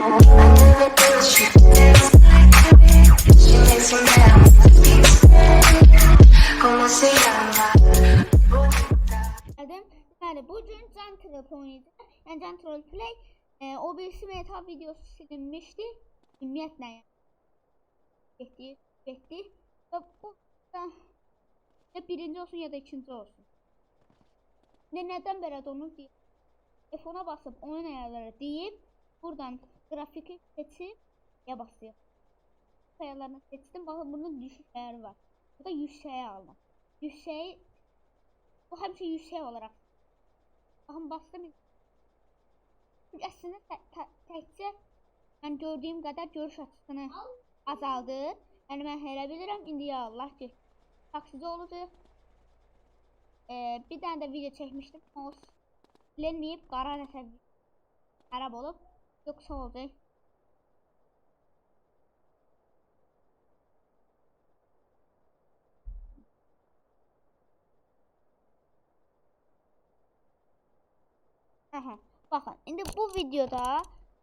Yani bugün Can Trap oynayacağız. Yani Can Troll Play e, o birisi meta videosu silinmişti. Ümumiyyətlə yəni. Getdi, getdi. Və bu da ya birinci olsun ya da ikinci olsun. Ne neden belə onu deyib? F10'a basıp oyun ayarları deyip buradan grafiki seçip ya basıyor. Ayarlarını seçtim. Bakın bunun düşüş ayarı var. Bu da yükseğe aldım. Yükseği bu həmişə yüksək olaraq. Baxın bastım. Əslində tə- tə- təkcə mən gördüyüm qədər görüş açısını azaldır. Yəni mən elə bilirəm indi ya Allah ki taksici olacaq. Ee, bir dənə də video çəkmişdim. O silinməyib qara nəsə xarab olub. Yoxsa olacaq. Aha, bakın indi bu videoda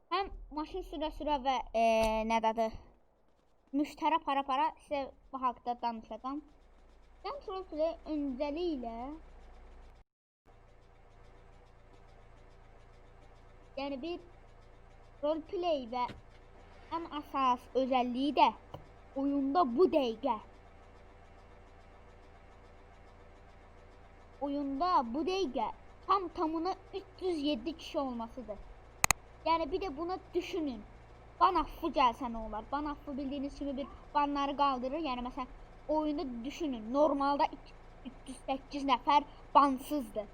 hem maşın süre süre ve eee ne dedi müşteri para para size bu hakta danışacağım. Ben Trollplay önceliğiyle yani bir roleplay ve en asas özelliği de oyunda bu dəqiqə oyunda bu dəqiqə tam tamına 307 kişi olmasıdır. Yani bir de bunu düşünün. Ban affı gelse ne olur? Ban affı bildiğiniz gibi bir banları kaldırır. Yani mesela oyunda düşünün. Normalde 308 nefer bansızdı.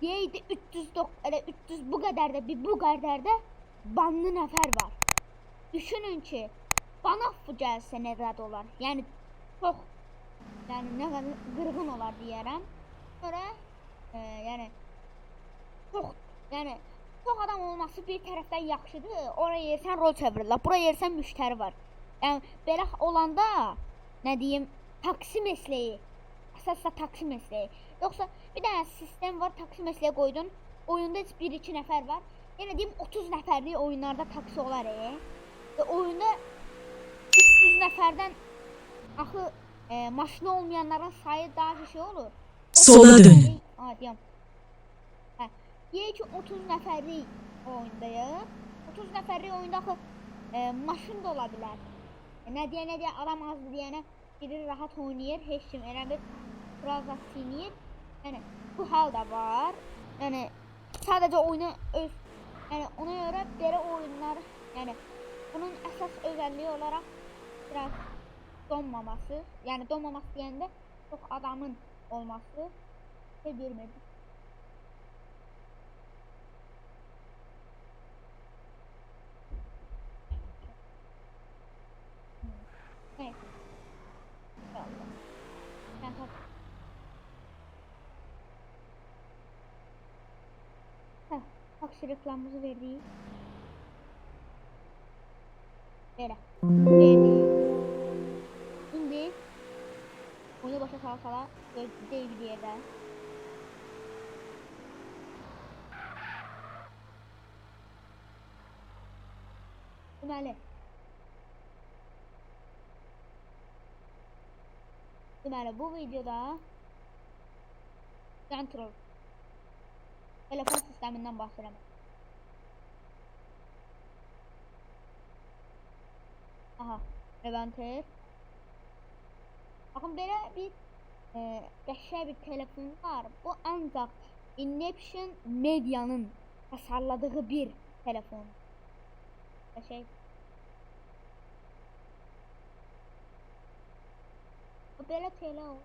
Diyeydi 309 öyle 300 bu kadar da bir bu kadar da banlı nefer var. Düşünün ki ban affı gelse ne kadar olar? Yani çok yani ne kadar qırğın olar deyərəm. Sonra e, yəni çox yəni çox adam olması bir tərəfdən yaxşıdır. Oraya yersən rol çevirirlər. Buraya yersən müştəri var. Yəni belə olanda nə deyim, taksi mesleği. Əsasda taksi mesleği. Yoxsa bir dənə sistem var, taksi mesleği qoydun. Oyunda heç 1-2 nəfər var. Yəni deyim 30 nəfərlik oyunlarda taksi olar e. Və oyunda 300 nəfərdən axı e, maşını olmayanların sayı daha şey olur. Sola dön. Aa diyorum. Hə. Deyək ki 30 nəfərlik oyundayıq. 30 nəfərlik oyunda axı e, maşın da ola bilər. E, nə deyə nə deyə adam azdır deyənə biri rahat oynayır, heç kim elə bir razat sinir. Yəni bu hal da var. Yəni sadəcə oyunu öz yəni ona görə belə oyunlar, yəni bunun əsas özəlliyi olaraq biraz donmaması, yəni donmaması deyəndə çox adamın olması şey görmedim. Evet. Taksi reklamımızı verdik. Böyle. Verdik. Şimdi oyunu başa sala sala değil bir yerden. Deməli. Deməli bu videoda kontrol telefon sistemindən bahsediyorum. Aha, Levanter. Bakın böyle bir e, bir telefon var. Bu ancaq Inception Media'nın tasarladığı bir telefon. Qəşəng. Bu belə tele o.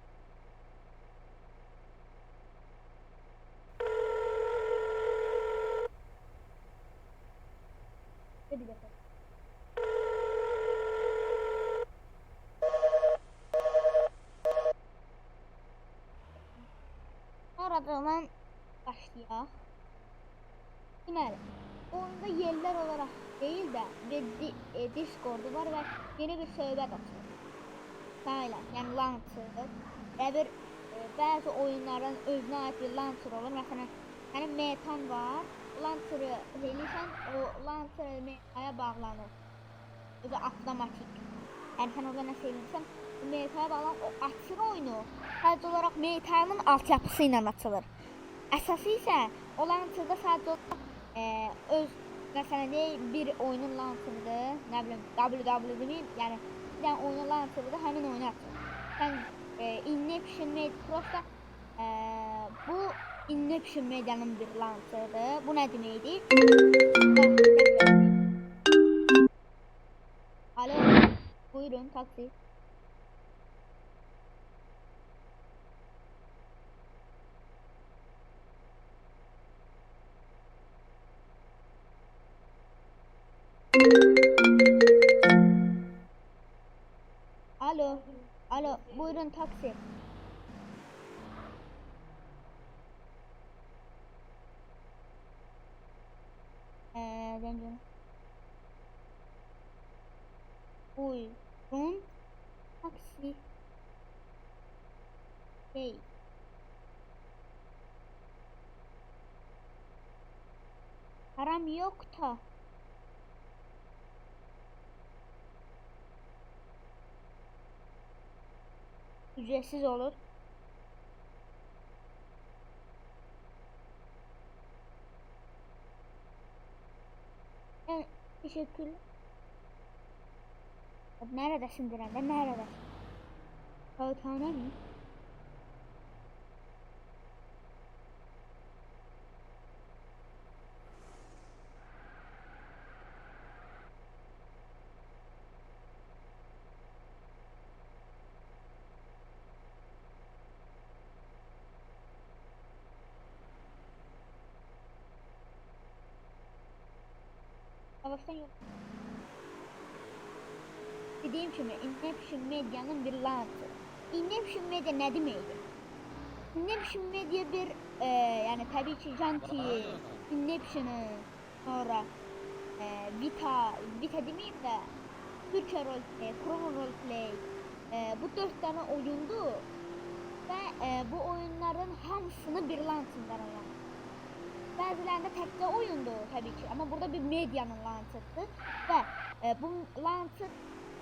Bir dəfə. Deməli, oyunda yerlər olaraq deyil də bir di e, Discord var və yeni bir söhbət açılır. Sayla, yəni launcher və bir e, bəzi oyunların özünə aid bir launcher olur. Məsələn, mənim Metan var. launcher'ı eləyirsən, o launcher metaya bağlanır. Özü avtomatik. Yəni sən orada nəsə eləyirsən, metaya bağlan, o açır oyunu. Sadəcə olaraq metanın altyapısı ilə açılır. Əsası isə o launcherda sadəcə olaraq e, öz məsələn deyək, bir oyunun launcherıdır, nə bilim WW deməyim, yəni bir dənə oyunun həmin oyunu açır. Sən e, Inception Media prosta e, bu Inception Media'nın bir launcherıdır. Bu? Bax, tekrar. Alo, buyurun taksi. Buyurun taksi. Eee, döndüm. Buyurun taksi. Hey. Param yok da. Ücretsiz olur. Evet, teşekkürler. Neredesin Diren? Nerede? Kağıthane mi? Savaştan yok. Dediğim kimi Inception Media'nın bir lansı. Inception Media ne deməkdir? Inception Media bir e, yani tabii ki Janti, Inception'ı sonra e, Vita, Vita demeyeyim de Türkçe Roleplay, Chrono Roleplay e, bu dört tane oyundu ve e, bu oyunların hamısını bir lansından oynadı. Bəzilərində təkcə oyundur təbii ki, amma burada bir medianın lansıdır və e, bu lansı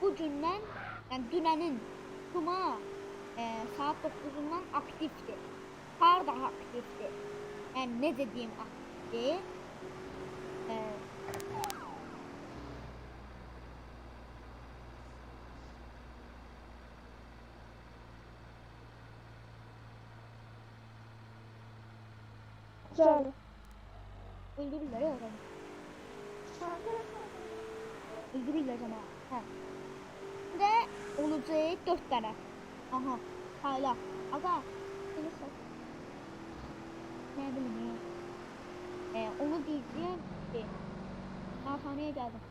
bu gündən, yəni dünənin cuma e, saat 9-undan aktivdir. Harda aktivdir? Yəni necə deyim aktivdir? E, Güzel. Öldürürlər ya adamı. Öldürürlər ama. Hə. Və olacaq 4 dənə. Aha, hala. Aga, belə sat. Nə bilim ya. E, onu diyeceğim ki, hastaneye geldim.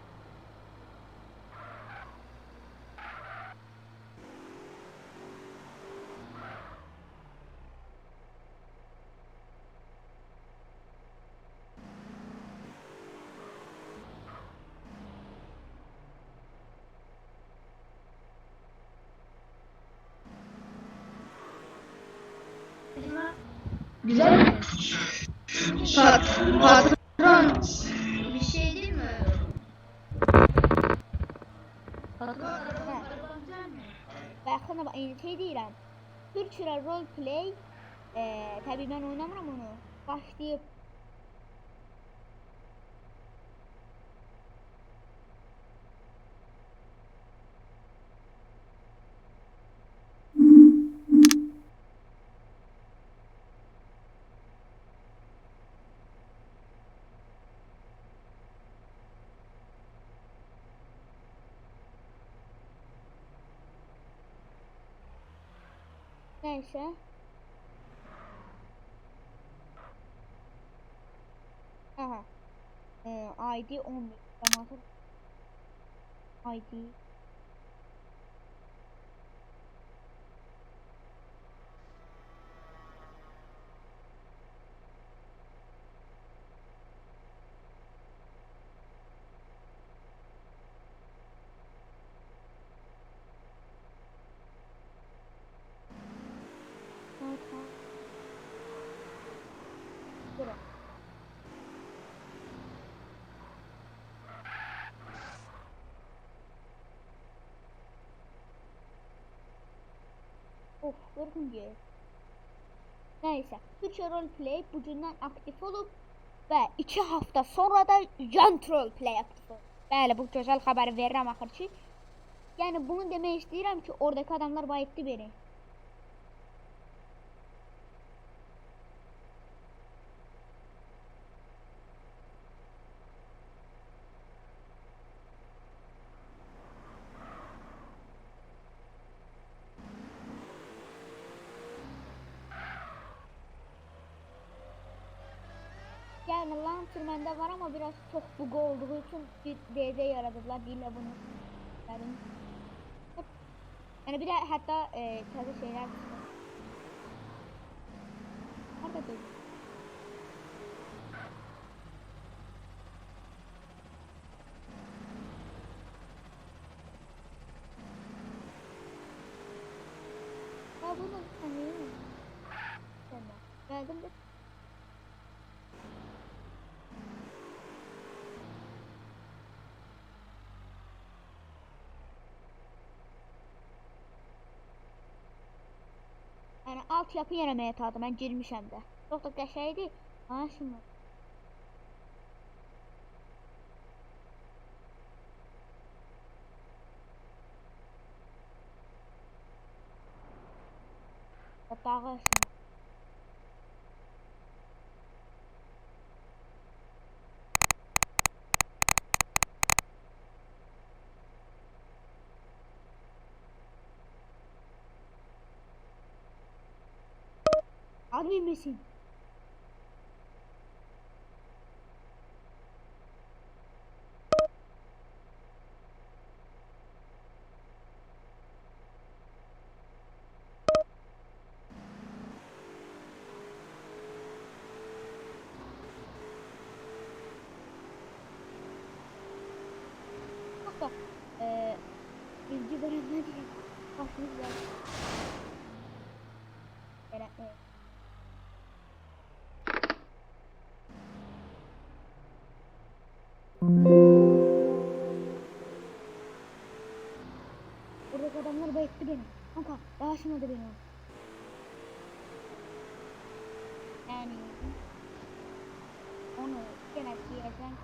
Güzel mi? Pat, patron. Bir şey değil mi? Patron. Hə. Baxın bax, eyni şey deyirəm. Türkçə roleplay, e, təbii mən oynamıram onu. Başlayıb nəysə. Aha. E, ID 11. Zamanı ID Zaten. Bura. Of 40. Neyse. Türkçe roleplay bugündən aktif olub və 2 hafta sonra da Jant roleplay aktif olub. Bəli, bu gözəl xəbəri verirəm axır ki. Yəni bunu demək istəyirəm ki, oradakı adamlar bayıtdı beni. Yani Məndə var ama biraz çok bug olduğu için DD yaradılar değil bunu. Yani, yani bir de hatta e, taze şeyler Nerede dedi? Ya bunu hani. Geldim de Yəni altyapı eləməyə tadı mən girmişəm də. Çox da qəşəngdir. Ha şimdi. Dağı misin? Bak da eee bilgi verenler diye başımız var. Beni. o. Yani onu gene diyeceğim.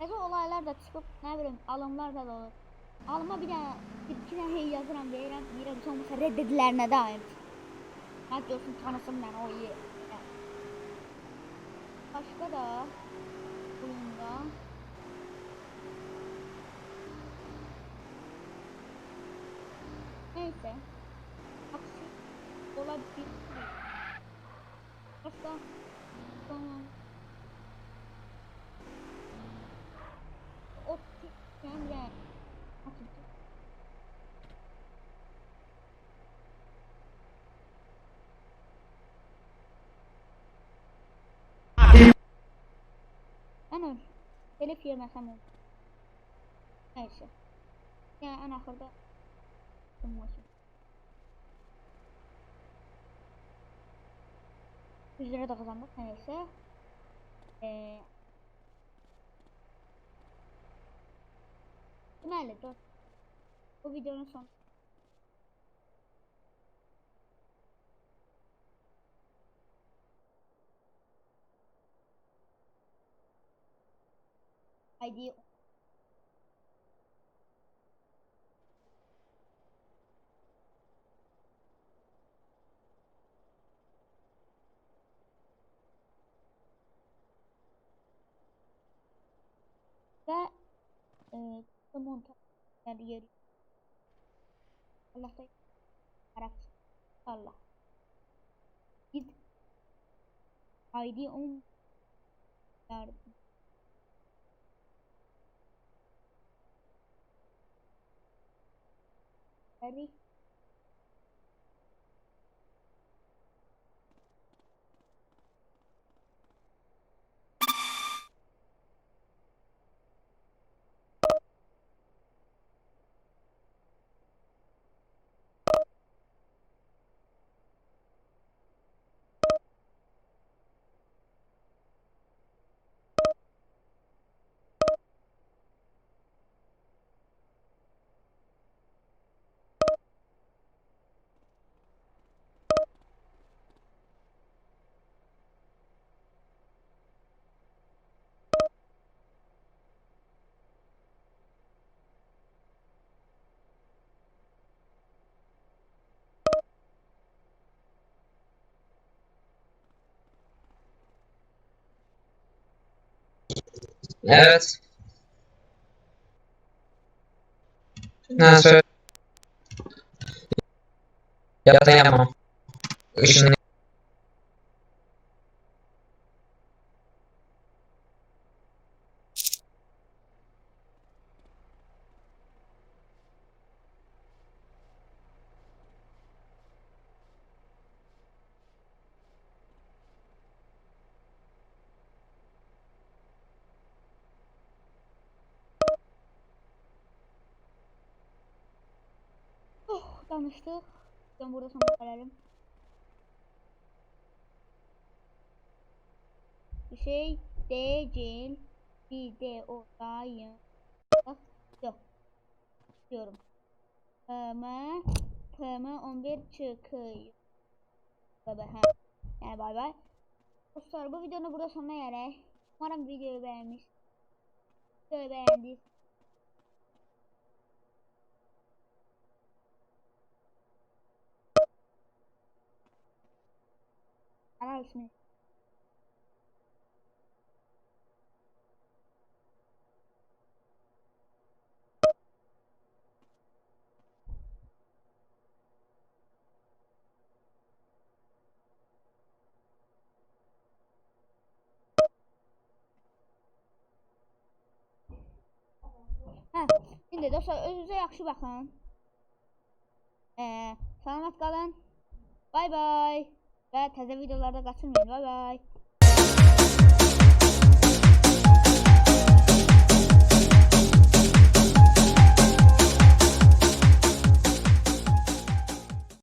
Neyse olaylar da çıkıp ne bileyim alımlar da olur. Alıma bir de bir tane hey yazıram deyirəm, deyirəm heç olmasa reddedilərinə daim. Ha görsün tanısın mən o iyi. Başka da Neyse. Aksi olabilir. Başka tamam. O yani yani. Ana telif yemesem olur. Neyse. Yani en ahırda olmasın. 100 lira da kazandık neyse. Ee, Deməli, dur. Bu videonun son ID ve e, montaj yer Allah da Arap Allah git ID 10 yardım Evet. Ne söyle? Yapmam. Işını Danıştık. Ben burada sana verelim. Şey değil. Bir de olayım. Bak, Yok. Diyorum. Tama. Tama 11 çıkıyor. Baba ha. Yani bay bay. Dostlar bu videonun burada sonuna yere. Umarım videoyu beğenmiş. Videoyu beğendiyseniz Kanal ismi. Hə, indi dostlar özünüzə yaxşı baxın. Ee, salamat qalın. Bay bay. Və təzə videolarda qaçırmayın. Bay bay.